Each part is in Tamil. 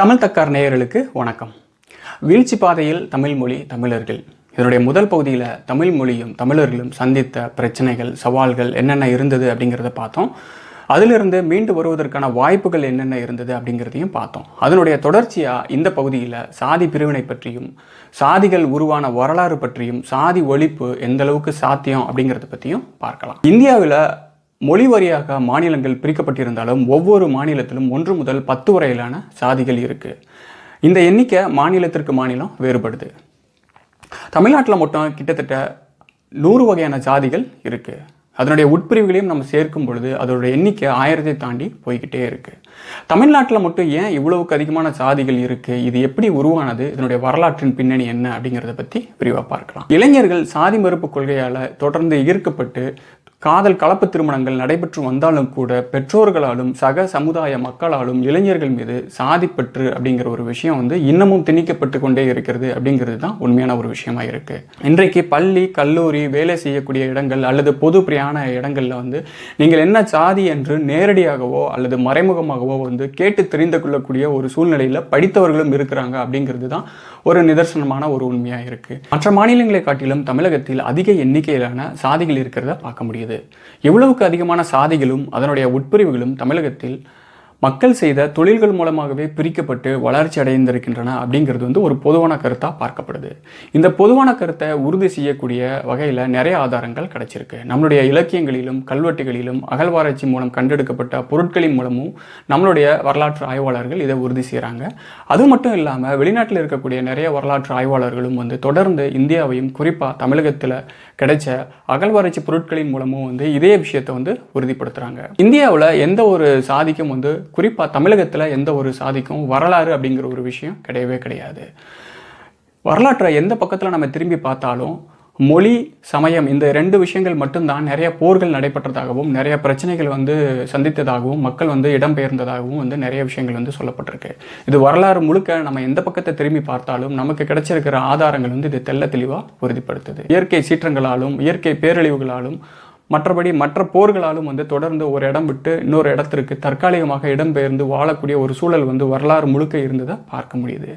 தமிழ் தக்கார் நேயர்களுக்கு வணக்கம். வீழ்ச்சி பாதையில் தமிழ் மொழி தமிழர்கள். இதனுடைய முதல் பகுதியில் தமிழ் மொழியும் தமிழர்களும் சந்தித்த பிரச்சனைகள் சவால்கள் என்னென்ன இருந்தது அப்படிங்கிறத பார்த்தோம். அதிலிருந்து மீண்டு வருவதற்கான வாய்ப்புகள் என்னென்ன இருந்தது அப்படிங்கிறதையும் பார்த்தோம். அதனுடைய தொடர்ச்சியாக இந்த பகுதியில் சாதி பிரிவினை பற்றியும் சாதிகள் உருவான வரலாறு பற்றியும் சாதி ஒழிப்பு எந்த அளவுக்கு சாத்தியம் அப்படிங்கிறத பற்றியும் பார்க்கலாம். இந்தியாவில் மொழி வாரியாக மாநிலங்கள் பிரிக்கப்பட்டிருந்தாலும் ஒவ்வொரு மாநிலத்திலும் ஒன்று முதல் பத்து வரையிலான சாதிகள் இருக்குது இந்த எண்ணிக்கை மாநிலத்திற்கு மாநிலம் வேறுபடுது. தமிழ்நாட்டில் மட்டும் கிட்டத்தட்ட நூறு வகையான ஜாதிகள் இருக்குது அதனுடைய உட்பிரிவுகளையும் நம்ம சேர்க்கும் பொழுது அதோட எண்ணிக்கை ஆயிரத்தை தாண்டி போய்கிட்டே இருக்குது தமிழ்நாட்டில் மட்டும் ஏன் இவ்வளவுக்கு அதிகமான சாதிகள் இருக்குது இது எப்படி உருவானது? இதனுடைய வரலாற்றின் பின்னணி என்ன அப்படிங்கிறத பற்றி விரிவாக பார்க்கலாம். இளைஞர்கள் சாதி மறுப்பு கொள்கையால் தொடர்ந்து ஈர்க்கப்பட்டு காதல் கலப்பு திருமணங்கள் நடைபெற்று வந்தாலும் கூட பெற்றோர்களாலும் சக சமுதாய மக்களாலும் இளைஞர்கள் மீது சாதிப்பற்று அப்படிங்கிற ஒரு விஷயம் வந்து இன்னமும் திணிக்கப்பட்டு கொண்டே இருக்கிறது அப்படிங்கிறது தான் உண்மையான ஒரு விஷயமா இருக்கு. இன்றைக்கு பள்ளி கல்லூரி வேலை செய்யக்கூடிய இடங்கள் அல்லது பொது பிரயாண இடங்களில் வந்து நீங்கள் என்ன சாதி என்று நேரடியாகவோ அல்லது மறைமுகமாகவோ வந்து கேட்டு தெரிந்து கொள்ளக்கூடிய ஒரு சூழ்நிலையில் படித்தவர்களும் இருக்கிறாங்க அப்படிங்கிறது தான் ஒரு நிதர்சனமான ஒரு உண்மையாக இருக்குது மற்ற மாநிலங்களை காட்டிலும் தமிழகத்தில் அதிக எண்ணிக்கையிலான சாதிகள் இருக்கிறத பார்க்க முடியுது. எவ்வளவுக்கு அதிகமான சாதிகளும் அதனுடைய உட்பிரிவுகளும் தமிழகத்தில் மக்கள் செய்த தொழில்கள் மூலமாகவே பிரிக்கப்பட்டு வளர்ச்சி அடைந்திருக்கின்றன அப்படிங்கிறது வந்து ஒரு பொதுவான கருத்தாக பார்க்கப்படுது. இந்த பொதுவான கருத்தை உறுதி செய்யக்கூடிய வகையில் நிறைய ஆதாரங்கள் கிடைச்சிருக்கு. நம்மளுடைய இலக்கியங்களிலும் கல்வெட்டுகளிலும் அகழ்வாராய்ச்சி மூலம் கண்டெடுக்கப்பட்ட பொருட்களின் மூலமும் நம்மளுடைய வரலாற்று ஆய்வாளர்கள் இதை உறுதி செய்கிறாங்க அது மட்டும் இல்லாமல் வெளிநாட்டில் இருக்கக்கூடிய நிறைய வரலாற்று ஆய்வாளர்களும் வந்து தொடர்ந்து இந்தியாவையும் குறிப்பாக தமிழகத்தில் கிடைச்ச அகழ்வாராய்ச்சி பொருட்களின் மூலமும் வந்து இதே விஷயத்தை வந்து உறுதிப்படுத்துகிறாங்க இந்தியாவில் எந்த ஒரு சாதிக்கும் வந்து குறிப்பாக தமிழகத்தில் எந்த ஒரு சாதிக்கும் வரலாறு அப்படிங்கிற ஒரு விஷயம் கிடையவே கிடையாது. வரலாற்றை எந்த பக்கத்தில் நம்ம திரும்பி பார்த்தாலும் மொழி சமயம் இந்த ரெண்டு விஷயங்கள் மட்டும்தான் நிறைய போர்கள் நடைபெற்றதாகவும் நிறைய பிரச்சனைகள் வந்து சந்தித்ததாகவும் மக்கள் வந்து இடம்பெயர்ந்ததாகவும் வந்து நிறைய விஷயங்கள் வந்து சொல்லப்பட்டிருக்கு. இது வரலாறு முழுக்க நம்ம எந்த பக்கத்தை திரும்பி பார்த்தாலும் நமக்கு கிடைச்சிருக்கிற ஆதாரங்கள் வந்து இது தெள்ள தெளிவாக உறுதிப்படுத்துது. இயற்கை சீற்றங்களாலும் இயற்கை பேரழிவுகளாலும் மற்றபடி மற்ற போர்களாலும் வந்து தொடர்ந்து ஒரு இடம் விட்டு இன்னொரு இடத்திற்கு தற்காலிகமாக இடம்பெயர்ந்து வாழக்கூடிய ஒரு சூழல் வந்து வரலாறு முழுக்க இருந்ததை பார்க்க முடியுது.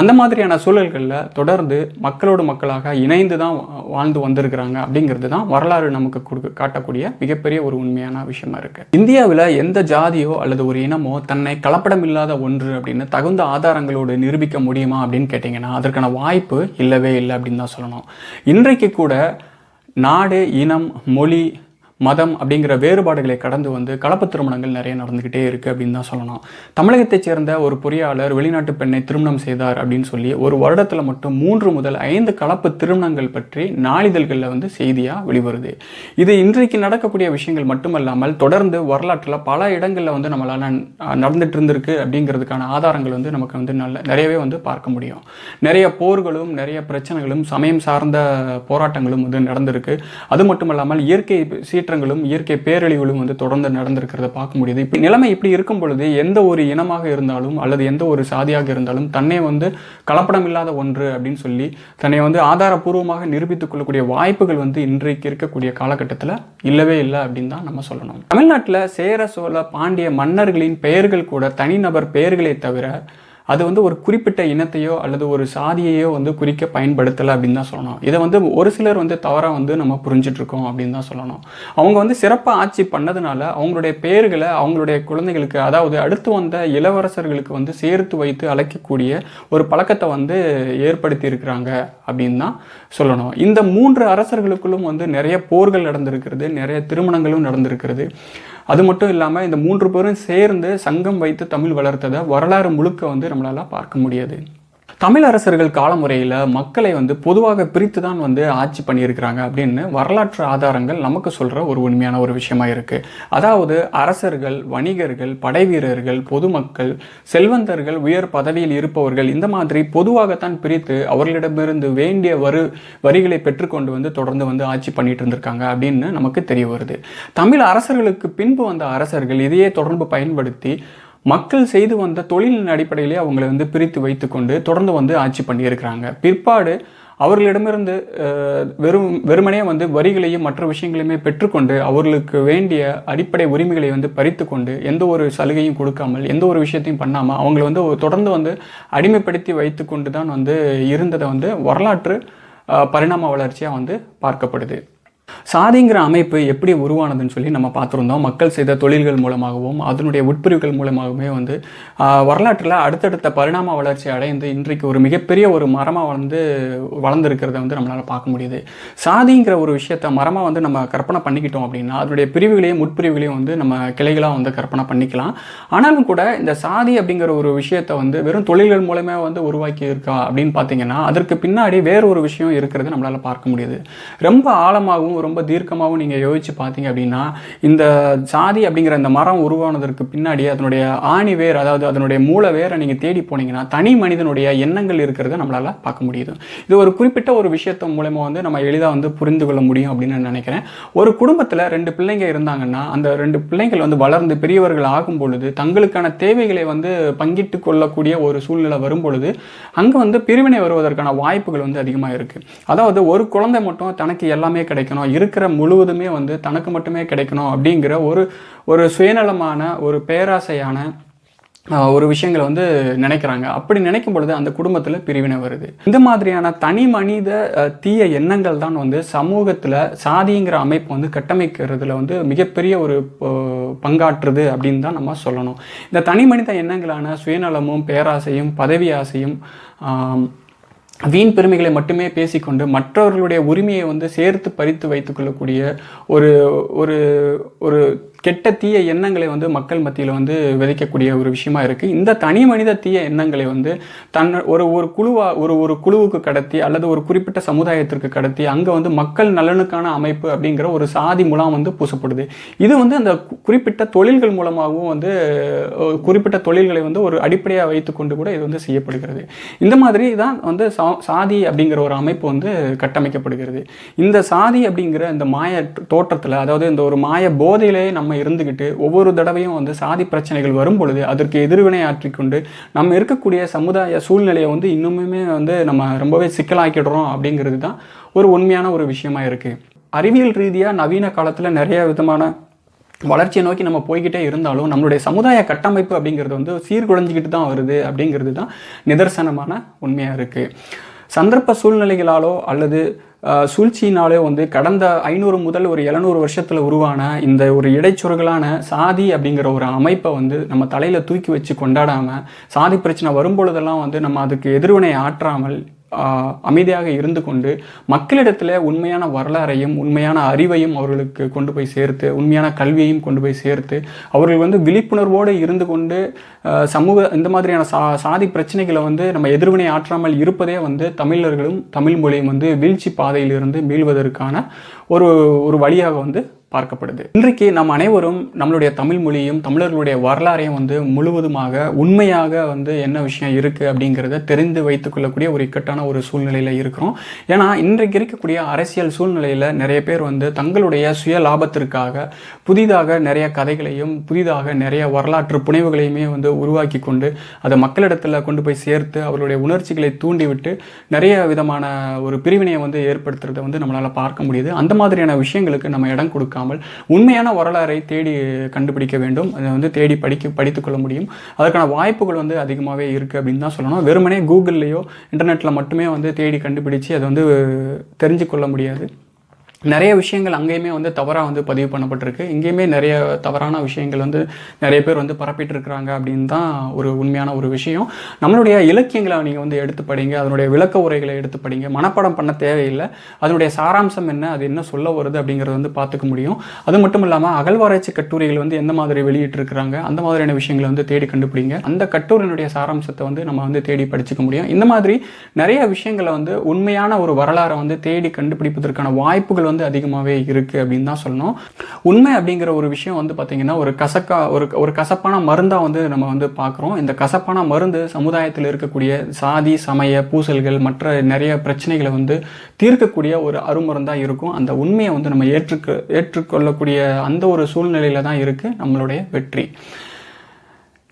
அந்த மாதிரியான சூழல்களில் தொடர்ந்து மக்களோடு மக்களாக இணைந்து தான் வாழ்ந்து வந்திருக்கிறாங்க அப்படிங்கிறது தான் வரலாறு நமக்கு கொடுக்க காட்டக்கூடிய மிகப்பெரிய ஒரு உண்மையான விஷயமா இருக்கு. இந்தியாவில் எந்த ஜாதியோ அல்லது ஒரு இனமோ தன்னை கலப்படம் இல்லாத ஒன்று அப்படின்னு தகுந்த ஆதாரங்களோடு நிரூபிக்க முடியுமா அப்படின்னு கேட்டிங்கன்னா அதற்கான வாய்ப்பு இல்லவே இல்லை அப்படின்னு தான் சொல்லணும். இன்றைக்கு கூட நாடு இனம் மொழி மதம் அப்படிங்கிற வேறுபாடுகளை கடந்து வந்து கலப்பு திருமணங்கள் நிறைய நடந்துக்கிட்டே இருக்குது அப்படின்னு தான் சொல்லணும் தமிழகத்தைச் சேர்ந்த ஒரு பொறியாளர் வெளிநாட்டு பெண்ணை திருமணம் செய்தார் அப்படின்னு சொல்லி ஒரு வருடத்தில் மட்டும் மூன்று முதல் ஐந்து கலப்பு திருமணங்கள் பற்றி நாளிதழ்களில் வந்து செய்தியாக வெளிவருது. இது இன்றைக்கு நடக்கக்கூடிய விஷயங்கள் மட்டுமல்லாமல் தொடர்ந்து வரலாற்றில் பல இடங்களில் வந்து நம்மளால் நடந்துட்டு இருந்திருக்கு அப்படிங்கிறதுக்கான ஆதாரங்கள் வந்து நமக்கு வந்து நல்ல நிறையவே வந்து பார்க்க முடியும். நிறைய போர்களும் நிறைய பிரச்சனைகளும் சமயம் சார்ந்த போராட்டங்களும் வந்து நடந்திருக்கு. அது மட்டும் இல்லாமல் இயற்கை சீற்றங்களும் இயற்கை பேரழிவுகளும் வந்து தொடர்ந்து நடந்திருக்கிறத பார்க்க முடியுது. இப்போ நிலைமை இப்படி இருக்கும் பொழுது எந்த ஒரு இனமாக இருந்தாலும் அல்லது எந்த ஒரு சாதியாக இருந்தாலும் தன்னை வந்து கலப்படம் இல்லாத ஒன்று அப்படின்னு சொல்லி தன்னை வந்து ஆதாரபூர்வமாக நிரூபித்துக் கொள்ளக்கூடிய வாய்ப்புகள் வந்து இன்றைக்கு இருக்கக்கூடிய காலகட்டத்தில் இல்லவே இல்லை அப்படின்னு தான் நம்ம சொல்லணும். தமிழ்நாட்டில் சேர சோழ பாண்டிய மன்னர்களின் பெயர்கள் கூட தனிநபர் பெயர்களை தவிர அது வந்து ஒரு குறிப்பிட்ட இனத்தையோ அல்லது ஒரு சாதியையோ வந்து குறிக்க பயன்படுத்தலை அப்படின்னு தான் சொல்லணும். இதை வந்து ஒரு சிலர் வந்து தவறாக வந்து நம்ம புரிஞ்சிட்ருக்கோம் அப்படின்னு தான் சொல்லணும். அவங்க வந்து சிறப்பாக ஆட்சி பண்ணதுனால அவங்களுடைய பெயர்களை அவங்களுடைய குழந்தைகளுக்கு அதாவது அடுத்து வந்த இளவரசர்களுக்கு வந்து சேர்த்து வைத்து அழைக்கக்கூடிய ஒரு பழக்கத்தை வந்து ஏற்படுத்தி இருக்கிறாங்க அப்படின்னு தான் சொல்லணும். இந்த மூன்று அரசர்களுக்குள்ளும் வந்து நிறைய போர்கள் நடந்திருக்கிறது நிறைய திருமணங்களும் நடந்திருக்கிறது. அது மட்டும் இல்லாமல் இந்த மூன்று பேரும் சேர்ந்து சங்கம் வைத்து தமிழ் வளர்த்ததை வரலாறு முழுக்க வந்து நம்மளால் பார்க்க முடியாது. தமிழ் அரசர்கள் காலமுறையில் மக்களை வந்து பொதுவாக பிரித்து தான் வந்து ஆட்சி பண்ணியிருக்கிறாங்க அப்படின்னு வரலாற்று ஆதாரங்கள் நமக்கு சொல்கிற ஒரு உண்மையான ஒரு விஷயமா இருக்குது அதாவது அரசர்கள் வணிகர்கள் படைவீரர்கள் பொதுமக்கள் செல்வந்தர்கள் உயர் பதவியில் இருப்பவர்கள் இந்த மாதிரி பொதுவாகத்தான் பிரித்து அவர்களிடமிருந்து வேண்டிய வரு வரிகளை பெற்றுக்கொண்டு வந்து தொடர்ந்து வந்து ஆட்சி பண்ணிட்டு இருந்திருக்காங்க அப்படின்னு நமக்கு தெரிய வருது. தமிழ் அரசர்களுக்கு பின்பு வந்த அரசர்கள் இதையே தொடர்பு பயன்படுத்தி மக்கள் செய்து வந்த தொழிலின் அடிப்படையிலே அவங்களை வந்து பிரித்து வைத்துக்கொண்டு தொடர்ந்து வந்து ஆட்சி பண்ணியிருக்கிறாங்க. பிற்பாடு அவர்களிடமிருந்து வெறும் வெறுமனே வந்து வரிகளையும் மற்ற விஷயங்களையுமே பெற்றுக்கொண்டு அவர்களுக்கு வேண்டிய அடிப்படை உரிமைகளை வந்து பறித்து கொண்டு எந்த ஒரு சலுகையும் கொடுக்காமல் எந்த ஒரு விஷயத்தையும் பண்ணாமல் அவங்களை வந்து தொடர்ந்து வந்து அடிமைப்படுத்தி வைத்து கொண்டு தான் வந்து இருந்ததை வந்து வரலாற்று பரிணாம வளர்ச்சியாக வந்து பார்க்கப்படுது. சாதிங்கிற அமைப்பு எப்படி உருவானதுன்னு சொல்லி நம்ம பார்த்துருந்தோம். மக்கள் செய்த தொழில்கள் மூலமாகவும் அதனுடைய உட்பிரிவுகள் மூலமாகவுமே வந்து வரலாற்றில் அடுத்தடுத்த பரிணாம வளர்ச்சி அடைந்து இன்றைக்கு ஒரு மிகப்பெரிய ஒரு மரமாக வந்து வளர்ந்துருக்கிறத வந்து நம்மளால் பார்க்க முடியுது. சாதிங்கிற ஒரு விஷயத்த மரமாக வந்து நம்ம கற்பனை பண்ணிக்கிட்டோம் அப்படின்னா அதனுடைய பிரிவுகளையும் உட்பிரிவுகளையும் வந்து நம்ம கிளைகளாக வந்து கற்பனை பண்ணிக்கலாம். ஆனாலும் கூட இந்த சாதி அப்படிங்கிற ஒரு விஷயத்தை வந்து வெறும் தொழில்கள் மூலமே வந்து உருவாக்கி இருக்கா அப்படின்னு பார்த்தீங்கன்னா அதற்கு பின்னாடி வேறு ஒரு விஷயம் இருக்கிறது நம்மளால் பார்க்க முடியுது. ரொம்ப ஆழமாகவும் ரொம்ப தீர்க்கமாகவும் நீங்கள் யோசிச்சு பார்த்தீங்க அப்படின்னா இந்த சாதி அப்படிங்கிற இந்த மரம் உருவானதற்கு பின்னாடி அதனுடைய ஆணி வேர் அதாவது அதனுடைய மூல வேரை நீங்கள் தேடி போனீங்கன்னா தனி மனிதனுடைய எண்ணங்கள் இருக்கிறத நம்மளால் பார்க்க முடியுது. இது ஒரு குறிப்பிட்ட ஒரு விஷயத்த மூலமா வந்து நம்ம எளிதாக வந்து புரிந்து கொள்ள முடியும் அப்படின்னு நான் நினைக்கிறேன். ஒரு குடும்பத்தில் ரெண்டு பிள்ளைங்க இருந்தாங்கன்னா அந்த ரெண்டு பிள்ளைகள் வந்து வளர்ந்து பெரியவர்கள் ஆகும் பொழுது தங்களுக்கான தேவைகளை வந்து பங்கிட்டு கொள்ளக்கூடிய ஒரு சூழ்நிலை வரும் பொழுது அங்கே வந்து பிரிவினை வருவதற்கான வாய்ப்புகள் வந்து அதிகமாக இருக்குது அதாவது ஒரு குழந்தை மட்டும் தனக்கு எல்லாமே கிடைக்கணும் இருக்கிற முழுவதுமே வந்து தனக்கு மட்டுமே கிடைக்கணும் அப்படிங்கிற ஒரு ஒரு சுயநலமான ஒரு பேராசையான ஒரு விஷயங்களை வந்து நினைக்கிறாங்க. அப்படி நினைக்கும் பொழுது அந்த குடும்பத்தில் பிரிவினை வருது. இந்த மாதிரியான தனி மனித தீய எண்ணங்கள் தான் வந்து சமூகத்தில் சாதிங்கிற அமைப்பு வந்து கட்டமைக்கிறதுல வந்து மிகப்பெரிய ஒரு பங்காற்றுது அப்படின்னு தான் நம்ம சொல்லணும். இந்த தனி மனித எண்ணங்களான சுயநலமும் பேராசையும் பதவி ஆசையும் வீண் பெருமைகளை மட்டுமே பேசிக்கொண்டு மற்றவர்களுடைய உரிமையை வந்து சேர்த்து பறித்து வைத்துக்கொள்ளக்கூடிய ஒரு ஒரு ஒரு கெட்ட தீய எண்ணங்களை வந்து மக்கள் மத்தியில் வந்து விதைக்கக்கூடிய ஒரு விஷயமா இருக்குது இந்த தனி மனித தீய எண்ணங்களை வந்து தன் ஒரு ஒரு குழுவாக ஒரு ஒரு குழுவுக்கு கடத்தி அல்லது ஒரு குறிப்பிட்ட சமுதாயத்திற்கு கடத்தி அங்கே வந்து மக்கள் நலனுக்கான அமைப்பு அப்படிங்கிற ஒரு சாதி முலாம் வந்து பூசப்படுது. இது வந்து அந்த குறிப்பிட்ட தொழில்கள் மூலமாகவும் வந்து குறிப்பிட்ட தொழில்களை வந்து ஒரு அடிப்படையாக வைத்துக்கொண்டு கூட இது வந்து செய்யப்படுகிறது. இந்த மாதிரி தான் வந்து சா- சாதி அப்படிங்கிற ஒரு அமைப்பு வந்து கட்டமைக்கப்படுகிறது. இந்த சாதி அப்படிங்கிற இந்த மாய தோற்றத்தில் அதாவது இந்த ஒரு மாய போதையிலே நம்ம இருந்துக்கிட்டு ஒவ்வொரு தடவையும் வந்து சாதி பிரச்சனைகள் வரும் பொழுது அதற்கு எதிர்வினை ஆற்றிக்கொண்டு நம்ம இருக்கக்கூடிய சமுதாய சூழ்நிலையை வந்து இன்னுமுமே வந்து நம்ம ரொம்பவே சிக்கலாக்கிடுறோம் அப்படிங்கிறது தான் ஒரு உண்மையான ஒரு விஷயமா இருக்குது அறிவியல் ரீதியாக நவீன காலத்தில் நிறைய விதமான வளர்ச்சியை நோக்கி நம்ம போய்கிட்டே இருந்தாலும் நம்மளுடைய சமுதாய கட்டமைப்பு அப்படிங்கிறது வந்து சீர்குலைஞ்சிக்கிட்டு தான் வருது அப்படிங்கிறது தான் நிதர்சனமான உண்மையாக இருக்குது சந்தர்ப்ப சூழ்நிலைகளாலோ அல்லது சூழ்ச்சியினாலே சூழ்ச்சியினாலோ வந்து கடந்த ஐநூறு முதல் ஒரு எழுநூறு வருஷத்தில் உருவான இந்த ஒரு இடைச்சுறுகலான சாதி அப்படிங்கிற ஒரு அமைப்பை வந்து நம்ம தலையில் தூக்கி வச்சு கொண்டாடாமல் சாதி பிரச்சனை வரும்பொழுதெல்லாம் வந்து நம்ம அதுக்கு எதிர்வினை ஆற்றாமல் அமைதியாக இருந்து கொண்டு மக்களிடத்தில் உண்மையான வரலாறையும் உண்மையான அறிவையும் அவர்களுக்கு கொண்டு போய் சேர்த்து உண்மையான கல்வியையும் கொண்டு போய் சேர்த்து அவர்கள் வந்து விழிப்புணர்வோடு இருந்து கொண்டு சமூக இந்த மாதிரியான சா சாதி பிரச்சனைகளை வந்து நம்ம எதிர்வினை ஆற்றாமல் இருப்பதே வந்து தமிழர்களும் தமிழ் மொழியும் வந்து வீழ்ச்சி பாதையிலிருந்து மீள்வதற்கான ஒரு ஒரு வழியாக வந்து பார்க்கப்படுது. இன்றைக்கு நாம் அனைவரும் நம்மளுடைய தமிழ் மொழியும் தமிழர்களுடைய வரலாறையும் வந்து முழுவதுமாக உண்மையாக வந்து என்ன விஷயம் இருக்குது அப்படிங்கிறத தெரிந்து வைத்துக்கொள்ளக்கூடிய ஒரு இக்கட்டான ஒரு சூழ்நிலையில் இருக்கிறோம். ஏன்னா இன்றைக்கு இருக்கக்கூடிய அரசியல் சூழ்நிலையில் நிறைய பேர் வந்து தங்களுடைய சுய லாபத்திற்காக புதிதாக நிறைய கதைகளையும் புதிதாக நிறைய வரலாற்று புனைவுகளையுமே வந்து உருவாக்கி கொண்டு அதை மக்களிடத்தில் கொண்டு போய் சேர்த்து அவர்களுடைய உணர்ச்சிகளை தூண்டிவிட்டு நிறைய விதமான ஒரு பிரிவினையை வந்து ஏற்படுத்துறதை வந்து நம்மளால் பார்க்க முடியுது. அந்த மாதிரியான விஷயங்களுக்கு நம்ம இடம் கொடுக்க இருக்காமல் உண்மையான வரலாறை தேடி கண்டுபிடிக்க வேண்டும். அதை வந்து தேடி படிக்க படித்துக்கொள்ள முடியும். அதற்கான வாய்ப்புகள் வந்து அதிகமாகவே இருக்குது அப்படின்னு தான் சொல்லணும். வெறுமனே கூகுள்லேயோ இன்டர்நெட்டில் மட்டுமே வந்து தேடி கண்டுபிடிச்சு அதை வந்து தெரிஞ்சு கொள்ள முடியாது. நிறைய விஷயங்கள் அங்கேயுமே வந்து தவறாக வந்து பதிவு பண்ணப்பட்டிருக்கு. இங்கேயுமே நிறைய தவறான விஷயங்கள் வந்து நிறைய பேர் வந்து பரப்பிட்டு இருக்கிறாங்க அப்படின்னு தான் ஒரு உண்மையான ஒரு விஷயம். நம்மளுடைய இலக்கியங்களை நீங்கள் வந்து எடுத்து படிங்க அதனுடைய விளக்க உரைகளை எடுத்து படிங்க. மனப்பாடம் பண்ண தேவையில்லை. அதனுடைய சாராம்சம் என்ன அது என்ன சொல்ல வருது அப்படிங்கிறத வந்து பார்த்துக்க முடியும். அது மட்டும் இல்லாமல் அகழ்வாராய்ச்சி கட்டுரைகள் வந்து எந்த மாதிரி வெளியிட்டிருக்கிறாங்க அந்த மாதிரியான விஷயங்களை வந்து தேடி கண்டுபிடிங்க. அந்த கட்டுரையினுடைய சாராம்சத்தை வந்து நம்ம வந்து தேடி படிச்சுக்க முடியும். இந்த மாதிரி நிறைய விஷயங்களை வந்து உண்மையான ஒரு வரலாறை வந்து தேடி கண்டுபிடிப்பதற்கான வாய்ப்புகள் வந்து அதிகமாகவே இருக்குது அப்படின்னு தான் சொல்லணும். உண்மை அப்படிங்கிற ஒரு விஷயம் வந்து பார்த்திங்கன்னா ஒரு கசக்கா ஒரு ஒரு கசப்பான மருந்தாக வந்து நம்ம வந்து பார்க்குறோம் இந்த கசப்பான மருந்து சமுதாயத்தில் இருக்கக்கூடிய சாதி சமய பூசல்கள் மற்ற நிறைய பிரச்சனைகளை வந்து தீர்க்கக்கூடிய ஒரு அருமருந்தாக இருக்கும். அந்த உண்மையை வந்து நம்ம ஏற்றுக்க ஏற்றுக்கொள்ளக்கூடிய அந்த ஒரு சூழ்நிலையில தான் இருக்குது நம்மளுடைய வெற்றி.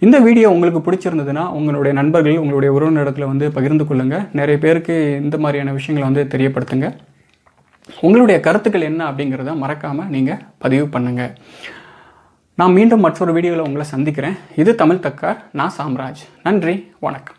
இந்த வீடியோ உங்களுக்கு பிடிச்சிருந்ததுன்னா உங்களுடைய நண்பர்கள் உங்களுடைய உறவினரிடத்தில் வந்து பகிர்ந்து கொள்ளுங்கள் நிறைய பேருக்கு இந்த மாதிரியான விஷயங்களை வந்து தெரியப்படுத்துங்க. உங்களுடைய கருத்துக்கள் என்ன அப்படிங்கிறத மறக்காமல் நீங்கள் பதிவு பண்ணுங்கள் நான் மீண்டும் மற்றொரு வீடியோவில் உங்களை சந்திக்கிறேன். இது தமிழ் தக்கார் நான் சாம்ராஜ். நன்றி வணக்கம்.